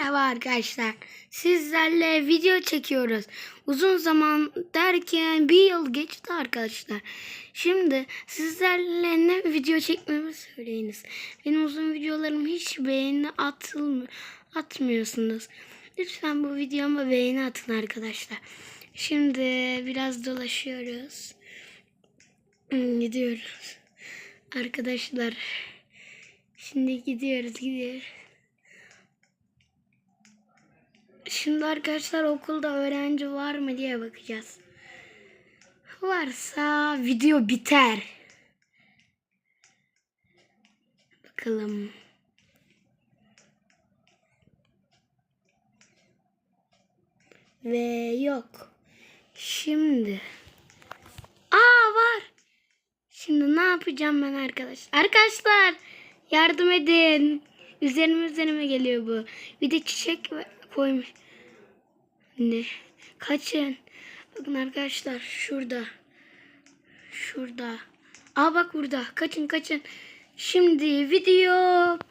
Merhaba arkadaşlar. Sizlerle video çekiyoruz. Uzun zaman derken bir yıl geçti arkadaşlar. Şimdi sizlerle ne video çekmemi söyleyiniz. Benim uzun videolarım hiç beğeni atılmıyor, atmıyorsunuz. Lütfen bu videoma beğeni atın arkadaşlar. Şimdi biraz dolaşıyoruz. Hmm, Gidiyoruz. Arkadaşlar. Şimdi gidiyoruz gidiyoruz. Şimdi arkadaşlar okulda öğrenci var mı diye bakacağız. Varsa video biter. Bakalım. Ve yok. Şimdi. Aa var. Şimdi ne yapacağım ben arkadaşlar? Arkadaşlar yardım edin. Üzerime üzerime geliyor bu. Bir de çiçek koymuş. Ne? Kaçın. Bakın arkadaşlar şurada. Şurada. Aa bak burada. Kaçın kaçın. Şimdi video.